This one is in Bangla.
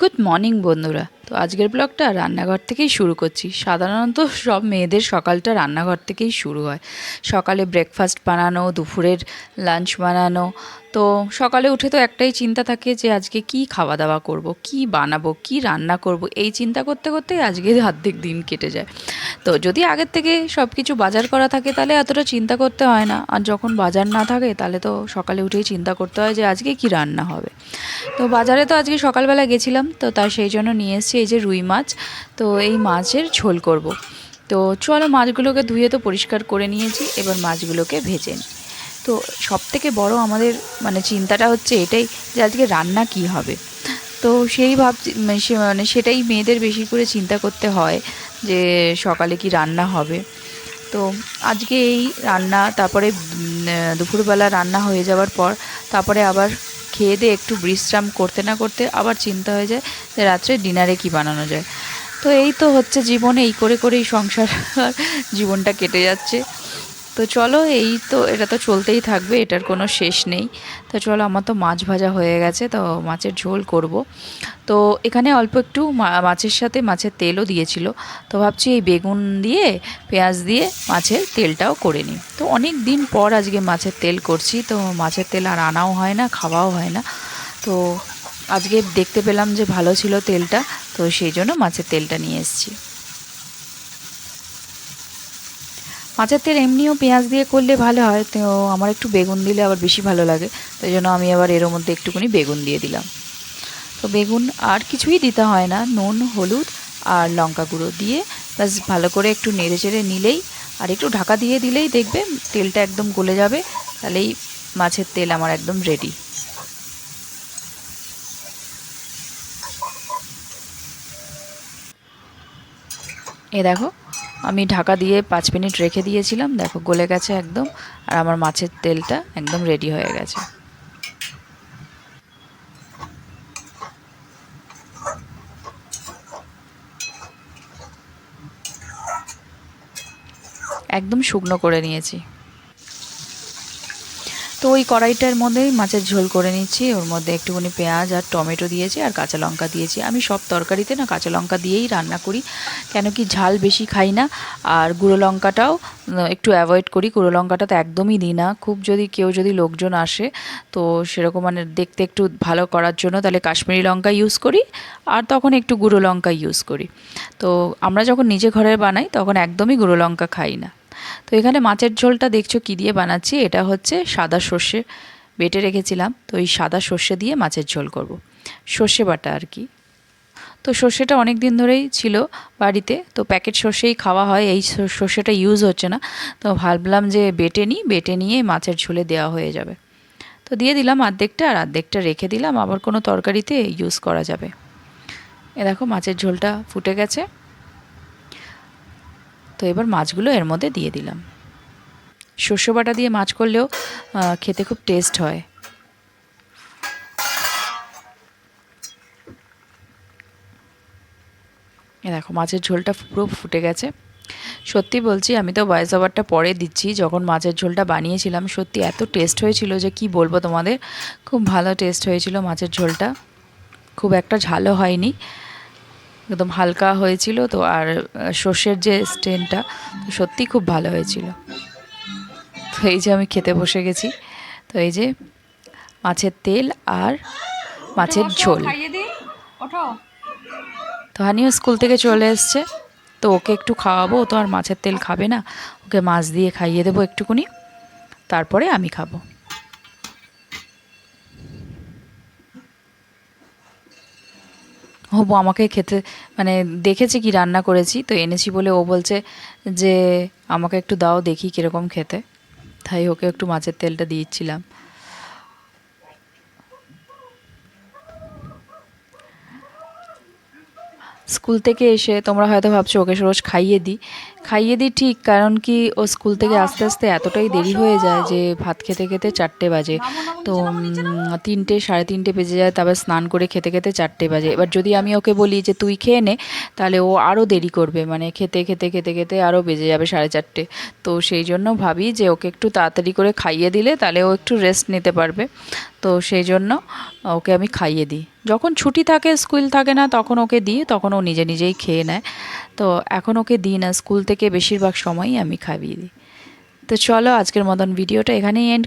গুড মর্নিং বন্ধুরা। তো আজকের ব্লগটা রান্নাঘর থেকেই শুরু করছি। সাধারণত সব মেয়েদের সকালটা রান্নাঘর থেকেই শুরু হয়। সকালে ব্রেকফাস্ট বানানো, দুপুরের লাঞ্চ বানানো। তো সকালে উঠে তো একটাই চিন্তা থাকে যে, আজকে কি খাওয়া দাওয়া করব, কি বানাবো, কি রান্না করব? এই চিন্তা করতে করতেই আজকে আর্ধেক দিন কেটে যায়। তো যদি আগের থেকে সব কিছু বাজার করা থাকে তাহলে এতটা চিন্তা করতে হয় না। আর যখন বাজার না থাকে তাহলে তো সকালে উঠেই চিন্তা করতে হয় যে আজকে কি রান্না হবে। তো বাজারে তো আজকে সকালবেলা গেছিলাম, তো তাই সেই জন্য নিয়ে এসেছি এই যে রুই মাছ। তো এই মাছের ঝোল করব। তো চলো মাছগুলোকে ধুয়ে তো পরিষ্কার করে নিয়েছি, এবার মাছগুলোকে ভেজে নিই। তো সব থেকে বড় আমাদের মানে চিন্তাটা হচ্ছে এটাই যে আজকে রান্না কি হবে। তো সেই ভাবছি মানে মানে সেটাই মেয়েদের বেশি করে চিন্তা করতে হয়। যে সকালে কি রান্না হবে। তো আজকে এই রান্না, তারপরে দুপুরবেলা রান্না হয়ে যাওয়ার পর, তারপরে আবার খেয়ে দিয়ে একটু বিশ্রাম করতে না করতে আবার চিন্তা হয়ে যায় যে রাত্রে ডিনারে কি বানানো যায়। তো এই তো হচ্ছে জীবনে, এই করে করেই সংসার জীবনটা কেটে যাচ্ছে। তো চলো, এই তো, এটা তো চলতেই থাকবে, এটার কোনো শেষ নেই। তো চলো, আমার তো মাছ ভাজা হয়ে গেছে, তো মাছের ঝোল করব। তো এখানে অল্প একটু মাছের সাথে মাছের তেলও দিয়েছিল। তো ভাবছি এই বেগুন দিয়ে, পেঁয়াজ দিয়ে মাছের তেলটাও করে নিই। তো অনেক দিন পর আজকে মাছের তেল করছি, তো মাছের তেল আর আনাও হয় না, খাওয়াও হয় না। তো আজকে দেখতে পেলাম যে ভালো ছিল তেলটা, তো সেই জন্য মাছের তেলটা নিয়ে এসেছি। মাছের তেল এমনিও পেঁয়াজ দিয়ে করলে ভালো হয়, তো আমার একটু বেগুন দিলে আবার বেশি ভালো লাগে। তাই জন্য আমি আবার এর মধ্যে একটুখানি বেগুন দিয়ে দিলাম। তো বেগুন আর কিছুই দিতে হয় না, নুন, হলুদ আর লঙ্কা গুঁড়ো দিয়ে ব্যাস ভালো করে একটু নেড়ে চেড়ে নিলেই আর একটু ঢাকা দিয়ে দিলেই দেখবে তেলটা একদম গলে যাবে, তাহলেই মাছের তেল আমার একদম রেডি এ দেখো আমি ঢাকা দিয়ে পাঁচ মিনিট রেখে দিয়েছিলাম। দেখো, গলে গেছে একদম, আর আমার মাছের তেলটা একদম রেডি হয়ে গেছে। একদম শুকনো করে নিয়েছি। ওই কড়াইটার মধ্যেই মাছের ঝোল করে নিচ্ছি। ওর মধ্যে একটুখানি পেঁয়াজ আর টমেটো দিয়েছি আর কাঁচা লঙ্কা দিয়েছি। আমি সব তরকারিতে না কাঁচা লঙ্কা দিয়েই রান্না করি। কেন কি ঝাল বেশি খাই না। আর গুঁড়ো লঙ্কাটাও একটু অ্যাভয়েড করি। গুঁড়ো লঙ্কাটা তো একদমই দিই না। খুব যদি কেউ যদি লোকজন আসে, তো সেরকম মানে দেখতে একটু ভালো করার জন্য তাহলে কাশ্মীরি লঙ্কা ইউজ করি আর তখন একটু গুঁড়ো লঙ্কা ইউজ করি। তো আমরা যখন নিজে ঘরে বানাই, তখন একদমই গুঁড়ো লঙ্কা খাই না। তো এখানে মাছের ঝোলটা দেখছ কী দিয়ে বানাচ্ছি? এটা হচ্ছে সাদা সর্ষে বেটে রেখেছিলাম। তো এই সাদা সর্ষে দিয়ে মাছের ঝোল করব। সর্ষে বাটা আর কি। তো সর্ষেটা অনেক দিন ধরেই ছিল বাড়িতে। তো প্যাকেট সর্ষেই খাওয়া হয়। এই সর্ষেটা ইউজ হচ্ছে না। তো ভাবলাম যে বেটে নিই। বেটে নিয়ে মাছের ঝোলে দেওয়া হয়ে যাবে। তো দিয়ে দিলাম অর্ধেকটা আর অর্ধেকটা রেখে দিলাম। আবার কোনো তরকারিতে ইউজ করা যাবে। এ দেখো মাছের ঝোলটা ফুটে গেছে। তো এবার মাছগুলো এর মধ্যে দিয়ে দিলাম। শস্য বাটা দিয়ে মাছ করলেও খেতে খুব টেস্ট হয়। দেখো, মাছের ঝোলটা পুরো ফুটে গেছে। সত্যি বলছি, আমি তো ভয়েস ওভারটা পরে দিচ্ছি, যখন মাছের ঝোলটা বানিয়েছিলাম, সত্যি এত টেস্ট হয়েছিল যে কি বলব তোমাদের? খুব ভালো টেস্ট হয়েছিল মাছের ঝোলটা। খুব একটা ঝালও হয়নি। একদম হালকা হয়েছিল তো আর সর্ষের যে স্টেনটা সত্যি খুব ভালো হয়েছিল। তো এই যে আমি খেতে বসে গেছি তো এই যে মাছের তেল আর মাছের ঝোল। তো হানিও স্কুল থেকে চলে এসছে তো ওকে একটু খাওয়াবো ও তো আর মাছের তেল খাবে না ওকে মাছ দিয়ে খাইয়ে দেবো একটুকুনি তারপরে আমি খাব। হবু, আমাকে খেতে মানে দেখেছে কি রান্না করেছি, তো এনেছি বলে ও বলছে যে, আমাকে একটু দাও, দেখি কীরকম খেতে। তাই ওকে একটু মাছের তেলটা দিয়েছিলাম স্কুল থেকে এসে তোমরা হয়তো ভাবছ, ওকে রোজ খাইয়ে দিই। খাইয়ে দিই ঠিক কারণ কি ও স্কুল থেকে আস্তে আস্তে এতটাই দেরি হয়ে যায় যে ভাত খেতে খেতে চারটে বাজে। তো তিনটে সাড়ে তিনটে বেজে যায় তারপর স্নান করে খেতে খেতে চারটে বাজে। এবার যদি আমি ওকে বলি যে তুই খেয়ে নে তাহলে ও আরও দেরি করবে। মানে খেতে খেতে খেতে খেতে আরও বেজে যাবে সাড়ে চারটে। তো সেই জন্য ভাবি যে ওকে একটু তাড়াতাড়ি করে খাইয়ে দিলে তাহলে ও একটু রেস্ট নিতে পারবে। তো সেই জন্য ওকে আমি খাইয়ে দিই। যখন ছুটি থাকে স্কুল থাকে না তখন ওকে দিই তখন ও নিজে নিজেই খেয়ে নেয়। তো এখন ওকে দিই না স্কুল থেকে বেশিরভাগ সময়ই আমি খাইয়ে দিই। তো চলো আজকের মতন ভিডিওটা এখানেই এন্ড